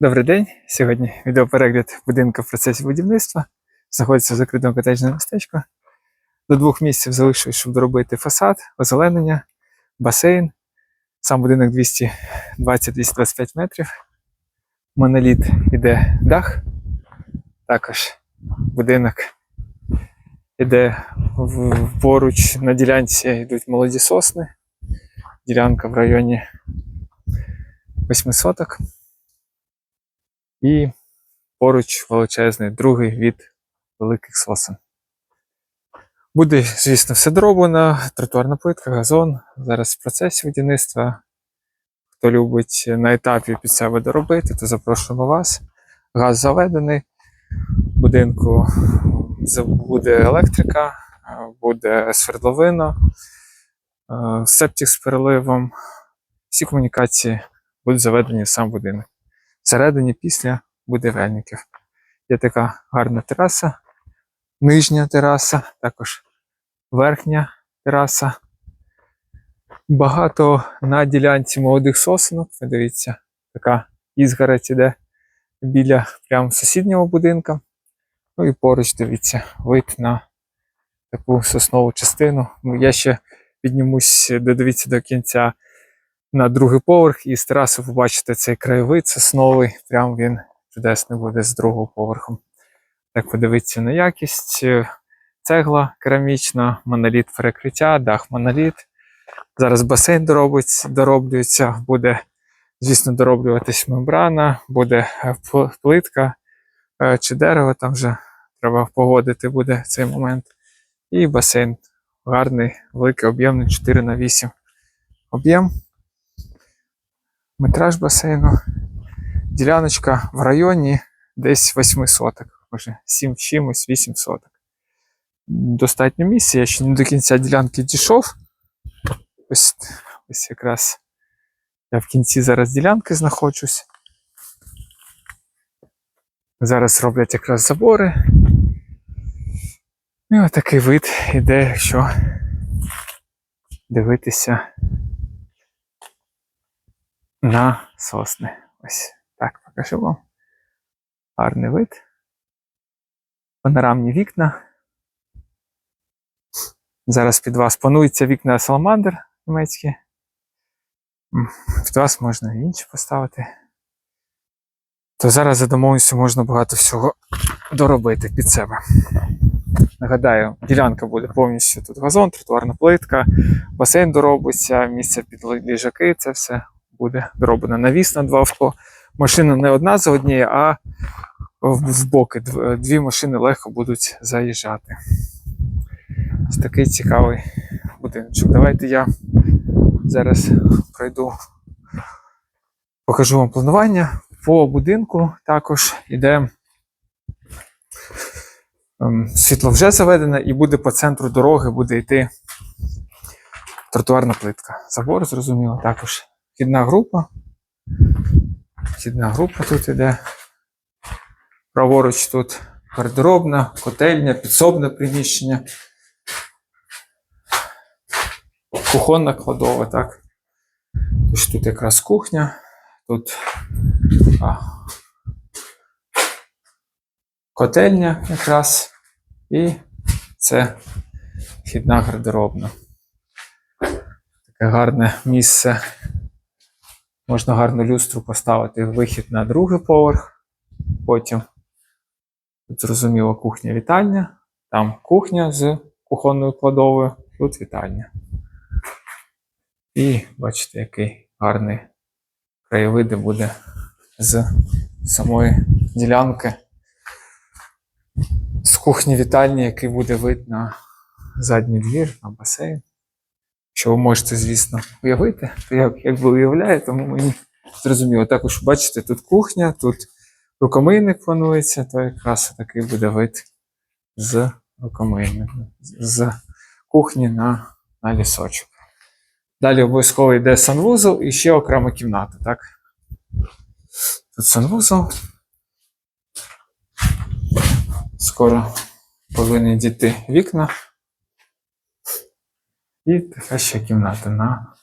Добрий день. Сьогодні відеоперегляд будинку в процесі будівництва. Знаходиться в закритому котеджне містечко. До двох місяців залишилось, щоб доробити фасад, озеленення, басейн. Сам будинок 220-225 метрів. Моноліт іде дах. Також будинок іде поруч на ділянці йдуть молоді сосни. Ділянка в районі 8 соток. І поруч величезний другий від великих сосен. Буде, звісно, все дроблено, тротуарна плитка, газон. Зараз в процесі будівництва. Хто любить на етапі під себе доробити, то запрошуємо вас. Газ заведений. В будинку буде електрика, буде свердловина, е, септик з переливом. Всі комунікації будуть заведені в сам будинок. Всередині після будівельників. Є така гарна тераса, нижня тераса, також верхня тераса. Багато на ділянці молодих сосенок. Подивіться, така ізгородь іде біля прямо сусіднього будинка. Ну і поруч, дивіться, вид на таку соснову частину. Ну, я ще піднімусь, додивіться до кінця на другий поверх, і з тераси ви бачите цей краєвид сосновий. Прям він чудесний буде з другого поверху. Так, подивіться на якість. Цегла керамічна, моноліт перекриття, дах моноліт. Зараз басейн дороблюється, буде, звісно, дороблюватись мембрана, буде е, плитка е, чи дерево, там вже треба погодити буде цей момент. І басейн гарний, великий, об'ємний 4 на 8 об'єм метраж басейну. Діляночка в районі десь 8 соток, може 7 чимось, 8 соток. Достатньо місця, я ще не до кінця ділянки дійшов. Ось, ось якраз я в кінці зараз ділянки знаходжусь. Зараз роблять якраз забори. І отакий вид іде, якщо дивитися на сосни. Ось так покажу вам. Гарний вид. Панорамні вікна. Зараз під вас плануються вікна Саламандр німецькі. Під вас можна і інші поставити. То зараз за домовленістю можна багато всього доробити під себе. Нагадаю, ділянка буде повністю тут газон, тротуарна плитка, басейн доробиться, місце під ліжаки, це все буде дороблено. Навіс на два авто. Машина не одна за однією, а в в боки дві машини легко будуть заїжджати. Ось такий цікавий будиночок. Давайте я зараз пройду, покажу вам планування. По будинку також іде ем, світло вже заведене, і буде по центру дороги буде йти тротуарна плитка. Забор, зрозуміло, також вхідна група. Вхідна група тут іде. Праворуч тут гардеробна, котельня, підсобне приміщення. Кухонна кладова, так. Тож тут якраз кухня, тут а, котельня якраз. І це вхідна гардеробна. Таке гарне місце. Можна гарну люстру поставити вихід на другий поверх. Потім тут зрозуміло кухня вітальня. Там кухня з кухонною кладовою, тут вітальня. І бачите, який гарний краєвид буде з самої ділянки. З кухні вітальні, який буде вид на задній двір, на басейн. Що ви можете, звісно, уявити, то як, як ви уявляєте, тому мені зрозуміло. Також бачите, тут кухня, тут рукомийник планується, то якраз такий буде вид з рукомийника, з кухні на, на лісочок. Далі обов'язково йде санвузол і ще окрема кімната, так? Тут санвузол. Скоро повинні діти вікна. І така ще кімната на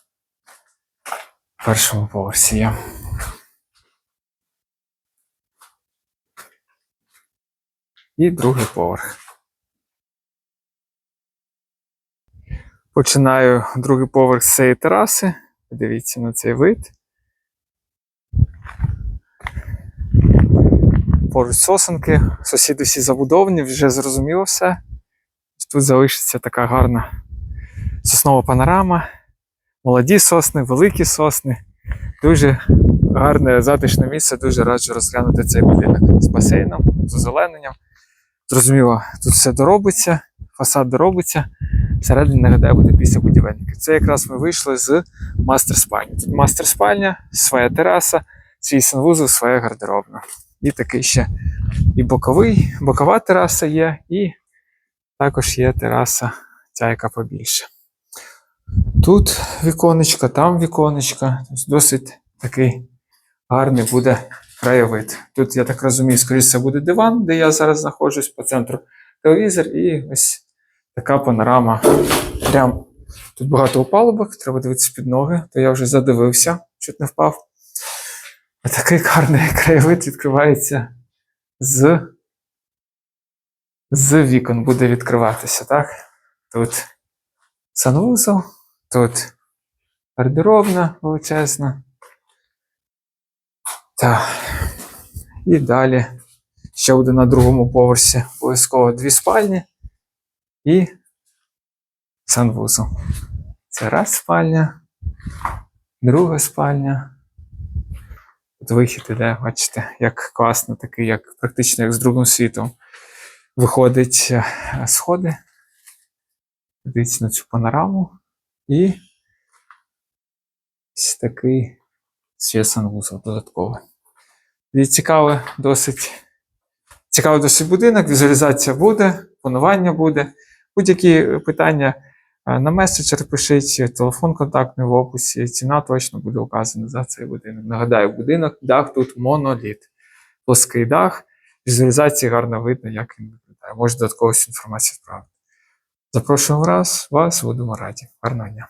першому поверсі. І другий поверх. Починаю другий поверх з цієї тераси. Дивіться на цей вид. Поруч сосенки, сусіди всі забудовані, вже зрозуміло все. Тут залишиться така гарна соснова панорама, молоді сосни, великі сосни. Дуже гарне затишне місце, дуже раджу розглянути цей будинок з басейном, з озелененням. Зрозуміло, тут все доробиться, фасад доробиться. Всередині нагадаю буде після будівельника. Це якраз ми вийшли з мастер спальні. Тут мастер спальня, своя тераса, свій санвузол, своя гардеробна. І такий ще і боковий, бокова тераса є, і також є тераса, ця яка побільше. Тут віконечко, там віконечко. Тобто Досить такий гарний буде краєвид. Тут, я так розумію, скоріше буде диван, де я зараз знаходжусь по центру телевізор, і ось така панорама. Прям тут багато опалубок, треба дивитися під ноги, то я вже задивився, чуть не впав. А такий гарний краєвид відкривається з, з вікон, буде відкриватися, так? Тут санвузол, тут гардеробна величезна. Так. І далі ще буде на другому поверсі обов'язково дві спальні і санвузол. Це раз спальня, друга спальня. Тут вихід іде, бачите, як класно, такий, як практично як з другим світом. Виходить е, сходи. Дивіться на цю панораму. І ось такий ще санвузол додатковий. І цікавий досить, цікавий досить будинок, візуалізація буде, планування буде. Будь-які питання е, на меседжер пишіть, телефон контактний в описі, ціна точно буде указана за цей будинок. Нагадаю, будинок, дах тут моноліт. Плоский дах, візуалізації гарно видно, як він виглядає. Може додаткову інформацію відправити. Запрошуємо раз, вас, будемо раді. Гарного дня.